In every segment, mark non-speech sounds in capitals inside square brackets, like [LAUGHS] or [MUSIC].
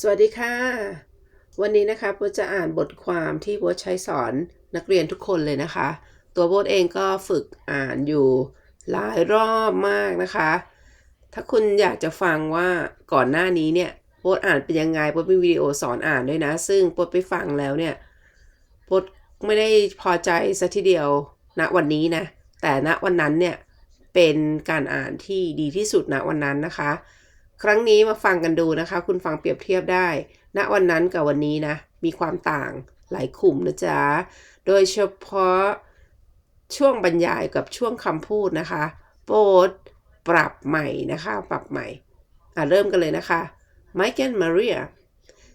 สวัสดีค่ะ วันนี้นะคะโบจะอ่านบทความที่โบใช้สอนนักเรียนทุกคนเลยนะคะ ตัวโบเองก็ฝึกอ่านอยู่หลายรอบมากนะคะ ถ้าคุณอยากจะฟังว่าก่อนหน้านี้เนี่ยโบอ่านเป็นยังไงโบมีวิดีโอสอนอ่านด้วยนะ ซึ่งโบไปฟังแล้วเนี่ยโบไม่ได้พอใจซะทีเดียวณวันนี้นะแต่ณวันนั้นเนี่ยเป็นการอ่านที่ดีที่สุดณวันนั้นนะคะ ครั้งนี้มาฟังกันดูนะคะ คุณฟังเปรียบเทียบได้ ณวันนั้นกับวันนี้นะ มีความต่างหลายขุมนะจ๊ะ โดยเฉพาะช่วงบรรยายกับช่วงคำพูดนะคะ โปรดปรับใหม่นะคะ ปรับใหม่ อะเริ่มกันเลยนะคะ Mike and Maria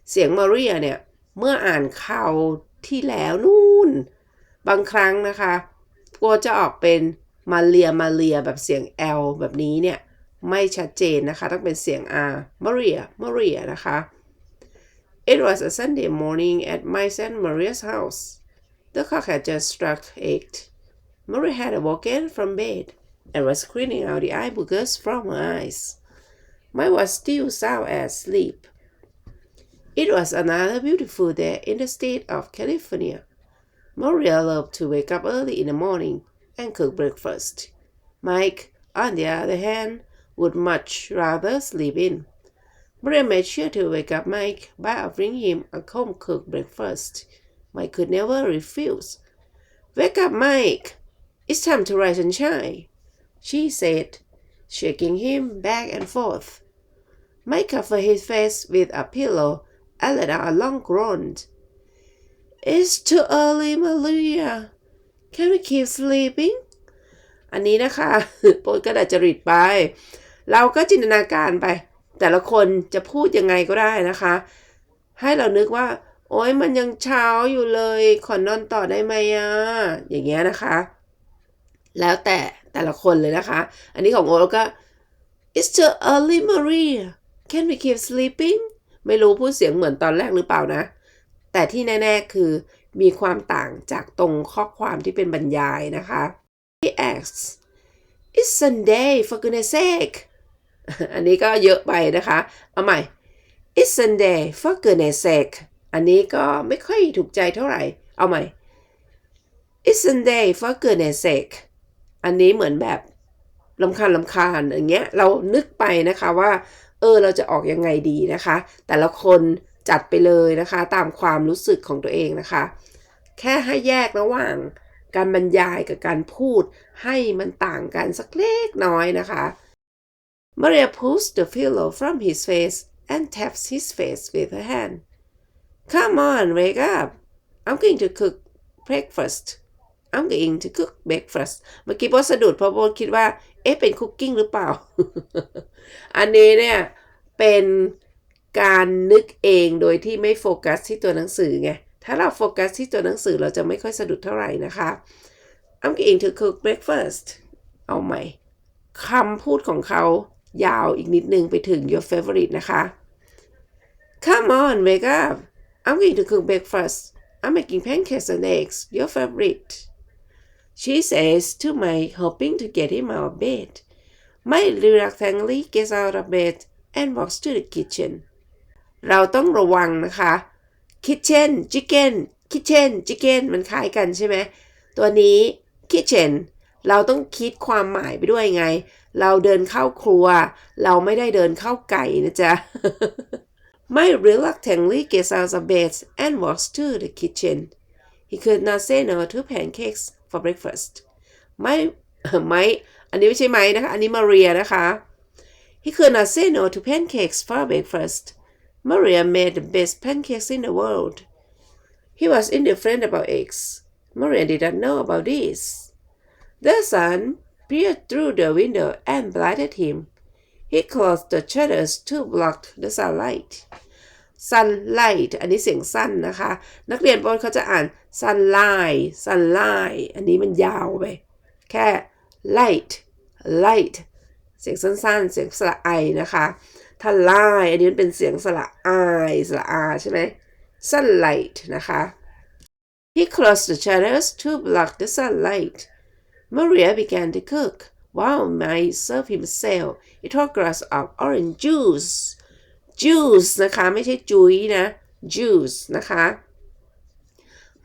เสียง Maria เนี่ย เมื่ออ่านข่าวที่แล้วนู่น บางครั้งนะคะกลัวจะออกเป็นมาเลียมาเลียแบบเสียง L แบบนี้เนี่ย ไม่ชัดเจนนะคะ ต้องเป็นเสียง R Maria Maria นะคะ It was a Sunday morning at my Aunt Maria's house. The clock had just struck eight. Maria had awoken from bed and was cleaning out the eye boogers from her eyes. Mine was still sound asleep. It was another beautiful day in the state of California. Maria loved to wake up early in the morning and cook breakfast. Mike, on the other hand, would much rather sleep in. Maria made sure to wake up Mike by offering him a home cooked breakfast. Mike could never refuse. Wake up, Mike! It's time to rise and shine, she said, shaking him back and forth. Mike covered his face with a pillow and let out a long groan. It's too early, Maria. Can we keep sleeping? อันนี้นะคะ โปรดกระดาษจริตไป [LAUGHS] เราก็จินตนาการไป แต่ละคนจะพูดยังไงก็ได้นะคะ ให้เรานึกว่า โอ้ยมันยังเช้าอยู่เลยขอนอนต่อได้ไหมอะอย่างเงี้ยนะคะ แล้วแต่แต่ละคนเลยนะคะ อันนี้ของโอ๊ก็ It's too early Maria Can we keep sleeping ไม่รู้พูดเสียงเหมือนตอนแรกหรือเปล่านะ แต่ที่แน่ ๆ คือมีความต่างจากตรงข้อความที่เป็นบรรยายนะคะ He asks It's Sunday for goodness sake อันนี้ก็เยอะไปนะคะ เอาใหม่ It's Sunday for goodness sake อันนี้ก็ไม่ค่อยถูกใจเท่าไหร่ เอาใหม่ It's Sunday for goodness sake อันนี้เหมือนแบบลำคาญลำคาญอย่างเงี้ย เรานึกไปนะคะว่า เออเราจะออกยังไงดีนะคะ แต่ละคนจัดไปเลยนะคะ ตามความรู้สึกของตัวเองนะคะ แค่ให้แยกระหว่างการบรรยายกับการพูดให้มันต่างกันสักเล็กน้อยนะคะ Maria pulls the pillow from his face and taps his face with her hand. Come on, wake up. I'm going to cook breakfast. I'm going to cook breakfast. เมื่อกี้โบสะดุดเพราะโบคิดว่า เอ๊ะ เป็นคุกกิ้งหรือเปล่า อันนี้เนี่ย เป็นการนึกเองโดยที่ไม่โฟกัสที่ตัวหนังสือไง ถ้าเราโฟกัสที่ตัวหนังสือเราจะไม่ค่อยสะดุดเท่าไหร่นะคะ I'm going to cook breakfast เอาใหม่คำพูดของเขา ยาวอีกนิดนึงไปถึง your favorite นะคะ Come on wake up I'm going to cook breakfast I'm making pancakes and eggs your favorite she says to Mike hoping to get him out of bed Mike reluctantly gets out of bed and walks to the kitchen เราต้องระวังนะคะ kitchen chicken kitchen chicken มันคล้ายกันใช่ไหม ตัวนี้ kitchen เราต้องคิดความหมายไปด้วยไง เราเดินเข้าครัว เราไม่ได้เดินเข้าไก่นะจ๊ะ Mike reluctantly gets out of bed and walks to the kitchen. He could not say no to pancakes for breakfast. Mike ไมอันนี้ไม่ใช่ไมนะคะ อันนี้มาเรียนะคะ He could not say no to pancakes for breakfast. Maria made the best pancakes in the world. He was indifferent about eggs. Maria did not know about this. The sun peered through the window and blinded him. He closed the shutters to block the sunlight. sunlight อันนี้เสียงสั้นนะคะ นักเรียนบนเขาจะอ่าน sunlight sunlight อันนี้มันยาวไป แค่ light light เสียงสั้นๆ เสียงสระไอนะคะ ถ้า light อันนี้มันเป็นเสียงสระไอสระอาใช่ไหม sunlight นะคะ He closed the shutters to block the sunlight. Maria began to cook while Mike served himself a tall glass of orange juice. juice นะคะ ไม่ใช่จุ้ยนะ juice นะคะ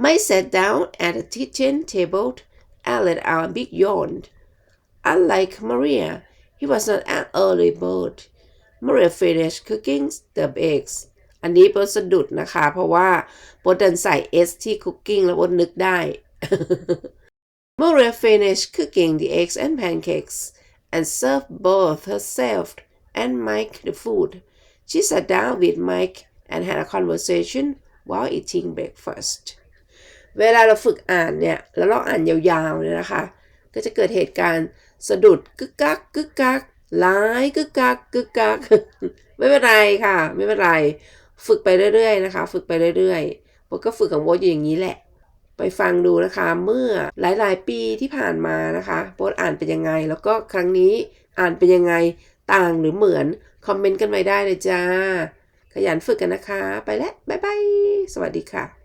Mike sat down at the kitchen table and let out a big yawn. Unlike Maria, he was not an early bird. Maria finished cooking the eggs. อันนี้โบทสะดุดนะคะ เพราะว่าโบทเดินใส่ s ที่ cooking แล้วโบทนึกได้ [LAUGHS] Maria finished cooking the eggs and pancakes and served both herself and Mike the food. She sat down with Mike and had a conversation while eating breakfast. เวลาเราฝึกอ่านเนี่ย แล้วเราอ่านยาวๆเนี่ยนะคะ ก็จะเกิดเหตุการณ์สะดุดกึกกักกึกกักหลายกึกกักกึกกัก ไม่เป็นไรค่ะ ไม่เป็นไร ฝึกไปเรื่อยๆนะคะ ฝึกไปเรื่อยๆโบทก็ฝึกของโบอยู่อย่างนี้แหละ ไปฟังดูนะคะ เมื่อหลายๆ ปีที่ผ่านมานะคะโบทอ่านเป็นยังไง แล้วก็ครั้งนี้อ่านเป็นยังไงต่างหรือเหมือน คอมเมนต์กันไว้ได้เลยจ้า ขยันฝึกกันนะคะ ไปแล้ว บ๊ายบาย สวัสดีค่ะ